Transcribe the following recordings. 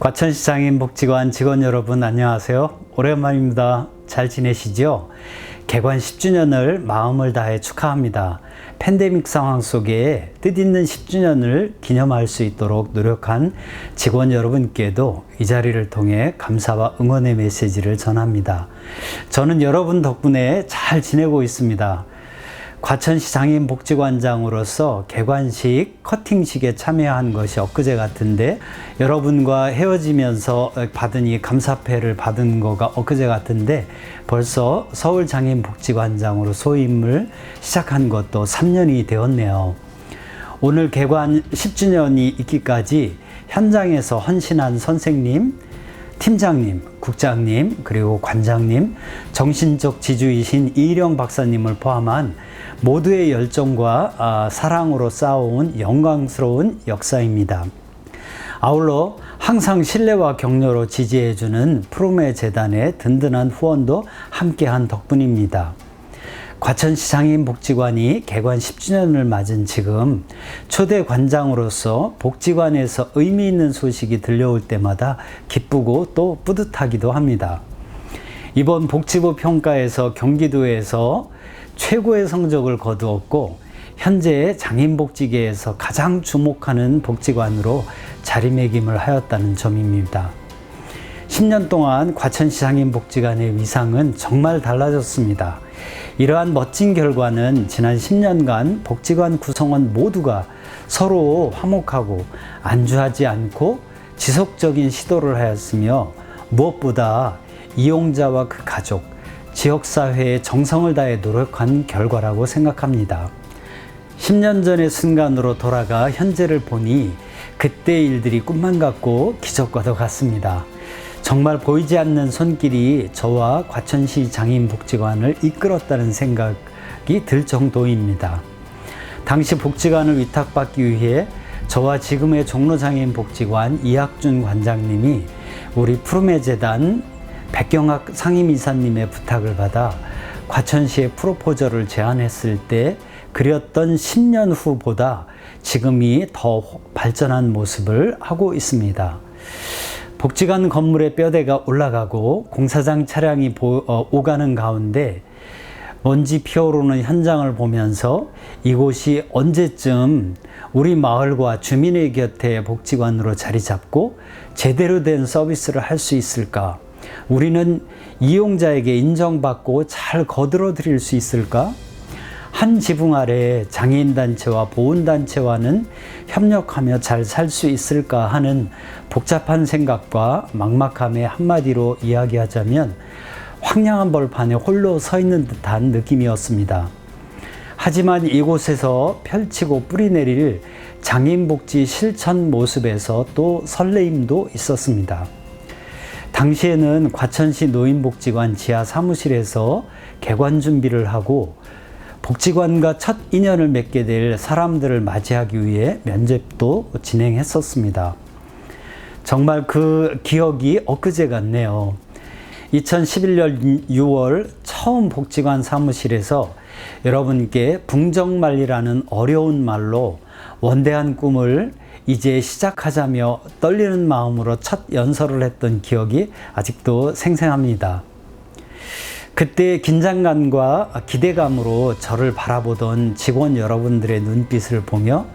과천시장인 복지관 직원 여러분 안녕하세요. 오랜만입니다. 잘 지내시죠? 개관 10주년을 마음을 다해 축하합니다. 팬데믹 상황 속에 뜻있는 10주년을 기념할 수 있도록 노력한 직원 여러분께도 이 자리를 통해 감사와 응원의 메시지를 전합니다. 저는 여러분 덕분에 잘 지내고 있습니다. 과천시 장애인복지관장으로서 개관식 커팅식에 참여한 것이 엊그제 같은데 여러분과 헤어지면서 받은 이 감사패를 받은 거가 엊그제 같은데 벌써 서울 장애인복지관장으로 소임을 시작한 것도 3년이 되었네요. 오늘 개관 10주년이 있기까지 현장에서 헌신한 선생님, 팀장님, 국장님, 그리고 관장님, 정신적 지주이신 이령 박사님을 포함한 모두의 열정과 아, 사랑으로 쌓아온 영광스러운 역사입니다. 아울러 항상 신뢰와 격려로 지지해주는 프로메 재단의 든든한 후원도 함께한 덕분입니다. 과천시 장애인복지관이 개관 10주년을 맞은 지금 초대 관장으로서 복지관에서 의미 있는 소식이 들려올 때마다 기쁘고 또 뿌듯하기도 합니다. 이번 복지부 평가에서 경기도에서 최고의 성적을 거두었고 현재 장애인복지계에서 가장 주목하는 복지관으로 자리매김을 하였다는 점입니다. 10년 동안 과천시 장애인복지관의 위상은 정말 달라졌습니다. 이러한 멋진 결과는 지난 10년간 복지관 구성원 모두가 서로 화목하고 안주하지 않고 지속적인 시도를 하였으며 무엇보다 이용자와 그 가족, 지역사회에 정성을 다해 노력한 결과라고 생각합니다. 10년 전의 순간으로 돌아가 현재를 보니 그때 일들이 꿈만 같고 기적과도 같습니다. 정말 보이지 않는 손길이 저와 과천시 장애인복지관을 이끌었다는 생각이 들 정도입니다. 당시 복지관을 위탁받기 위해 저와 지금의 종로장애인복지관 이학준 관장님이 우리 푸르메 재단 백경학 상임이사님의 부탁을 받아 과천시에 프로포저를 제안했을 때 그렸던 10년 후보다 지금이 더 발전한 모습을 하고 있습니다. 복지관 건물의 뼈대가 올라가고 공사장 차량이 보, 어, 오가는 가운데 먼지 피어오르는 현장을 보면서 이곳이 언제쯤 우리 마을과 주민의 곁에 복지관으로 자리 잡고 제대로 된 서비스를 할 수 있을까? 우리는 이용자에게 인정받고 잘 거들어 드릴 수 있을까? 한 지붕 아래 장애인단체와 보훈단체와는 협력하며 잘 살 수 있을까 하는 복잡한 생각과 막막함의 한마디로 이야기하자면 황량한 벌판에 홀로 서 있는 듯한 느낌이었습니다. 하지만 이곳에서 펼치고 뿌리내릴 장애인복지 실천 모습에서 또 설레임도 있었습니다. 당시에는 과천시 노인복지관 지하 사무실에서 개관 준비를 하고 복지관과 첫 인연을 맺게 될 사람들을 맞이하기 위해 면접도 진행했었습니다. 정말 그 기억이 엊그제 같네요. 2011년 6월 처음 복지관 사무실에서 여러분께 붕정말리라는 어려운 말로 원대한 꿈을 이제 시작하자며 떨리는 마음으로 첫 연설을 했던 기억이 아직도 생생합니다. 그때 긴장감과 기대감으로 저를 바라보던 직원 여러분들의 눈빛을 보며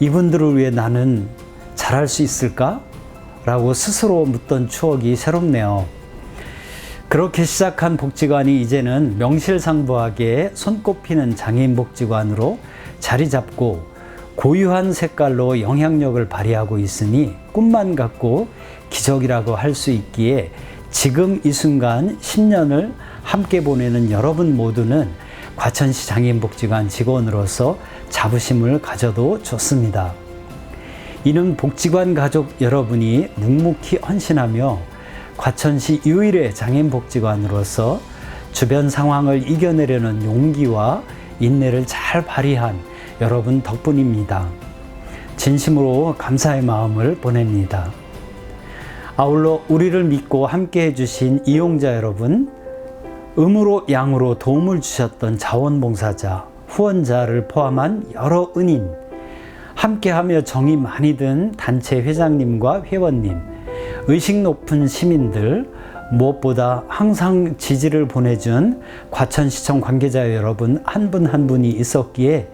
이분들을 위해 나는 잘할 수 있을까? 라고 스스로 묻던 추억이 새롭네요. 그렇게 시작한 복지관이 이제는 명실상부하게 손꼽히는 장애인 복지관으로 자리 잡고 고유한 색깔로 영향력을 발휘하고 있으니 꿈만 같고 기적이라고 할 수 있기에 지금 이 순간 10년을 함께 보내는 여러분 모두는 과천시 장애인복지관 직원으로서 자부심을 가져도 좋습니다. 이는 복지관 가족 여러분이 묵묵히 헌신하며 과천시 유일의 장애인복지관으로서 주변 상황을 이겨내려는 용기와 인내를 잘 발휘한 여러분 덕분입니다. 진심으로 감사의 마음을 보냅니다. 아울러 우리를 믿고 함께 해주신 이용자 여러분, 음으로 양으로 도움을 주셨던 자원봉사자, 후원자를 포함한 여러 은인, 함께하며 정이 많이 든 단체 회장님과 회원님, 의식 높은 시민들, 무엇보다 항상 지지를 보내준 과천시청 관계자 여러분 한 분한 분이 있었기에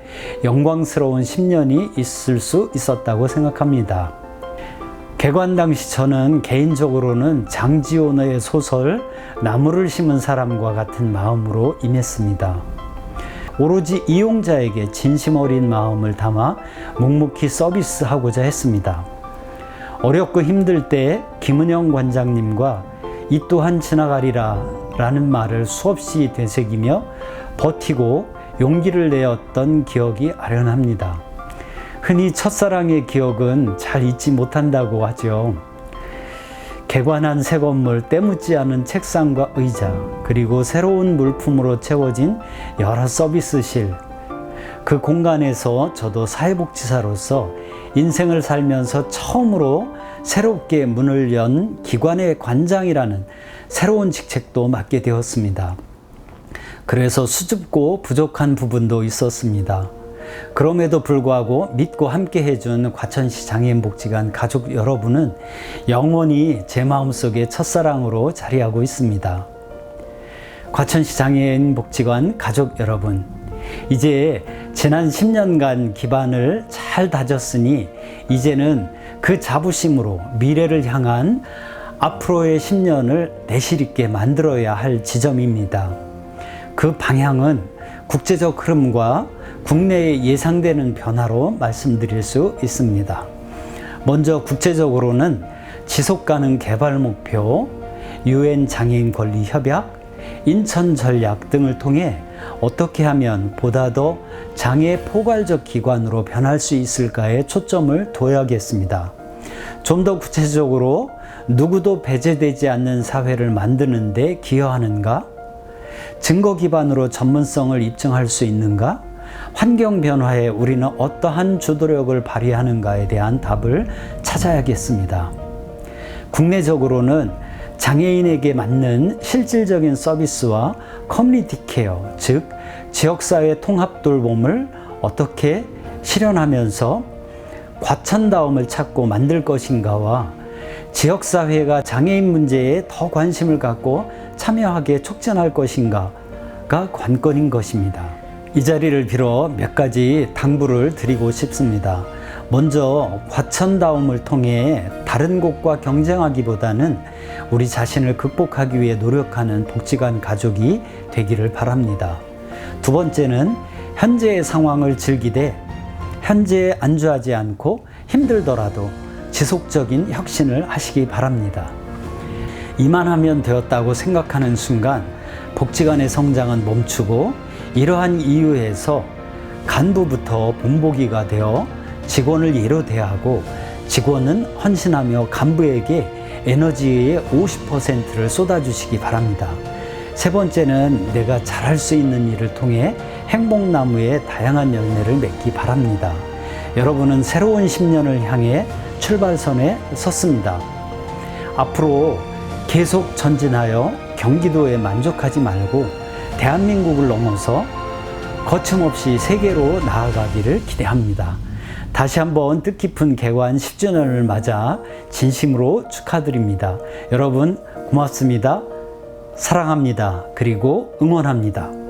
영광스러운 10년이 있을 수 있었다고 생각합니다. 개관 당시 저는 개인적으로는 장지원의 소설 나무를 심은 사람과 같은 마음으로 임했습니다. 오로지 이용자에게 진심 어린 마음을 담아 묵묵히 서비스하고자 했습니다. 어렵고 힘들 때 김은영 관장님과 이 또한 지나가리라 라는 말을 수없이 되새기며 버티고 용기를 내었던 기억이 아련합니다. 흔히 첫사랑의 기억은 잘 잊지 못한다고 하죠. 개관한 새 건물, 때묻지 않은 책상과 의자, 그리고 새로운 물품으로 채워진 여러 서비스실. 그 공간에서 저도 사회복지사로서 인생을 살면서 처음으로 새롭게 문을 연 기관의 관장이라는 새로운 직책도 맡게 되었습니다. 그래서 수줍고 부족한 부분도 있었습니다. 그럼에도 불구하고 믿고 함께 해준 과천시 장애인 복지관 가족 여러분은 영원히 제 마음속에 첫사랑으로 자리하고 있습니다. 과천시 장애인 복지관 가족 여러분, 이제 지난 10년간 기반을 잘 다졌으니 이제는 그 자부심으로 미래를 향한 앞으로의 10년을 내실 있게 만들어야 할 지점입니다. 그 방향은 국제적 흐름과 국내에 예상되는 변화로 말씀드릴 수 있습니다. 먼저 국제적으로는 지속 가능 개발 목표, 유엔 장애인 권리 협약, 인천 전략 등을 통해 어떻게 하면 보다 더 장애 포괄적 기관으로 변할 수 있을까에 초점을 둬야겠습니다. 좀 더 구체적으로 누구도 배제되지 않는 사회를 만드는 데 기여하는가? 증거 기반으로 전문성을 입증할 수 있는가? 환경 변화에 우리는 어떠한 주도력을 발휘하는가에 대한 답을 찾아야겠습니다. 국내적으로는 장애인에게 맞는 실질적인 서비스와 커뮤니티 케어, 즉 지역사회 통합 돌봄을 어떻게 실현하면서 과천다움을 찾고 만들 것인가와 지역사회가 장애인 문제에 더 관심을 갖고 참여하게 촉진할 것인가가 관건인 것입니다. 이 자리를 빌어 몇 가지 당부를 드리고 싶습니다. 먼저 과천다움을 통해 다른 곳과 경쟁하기보다는 우리 자신을 극복하기 위해 노력하는 복지관 가족이 되기를 바랍니다. 두 번째는 현재의 상황을 즐기되 현재에 안주하지 않고 힘들더라도 지속적인 혁신을 하시기 바랍니다. 이만하면 되었다고 생각하는 순간 복지관의 성장은 멈추고 이러한 이유에서 간부부터 본보기가 되어 직원을 예로 대하고 직원은 헌신하며 간부에게 에너지의 50%를 쏟아주시기 바랍니다. 세 번째는 내가 잘할 수 있는 일을 통해 행복나무의 다양한 열매를 맺기 바랍니다. 여러분은 새로운 10년을 향해 출발선에 섰습니다. 앞으로 계속 전진하여 경기도에 만족하지 말고 대한민국을 넘어서 거침없이 세계로 나아가기를 기대합니다. 다시 한번 뜻깊은 개관 10주년을 맞아 진심으로 축하드립니다. 여러분 고맙습니다. 사랑합니다. 그리고 응원합니다.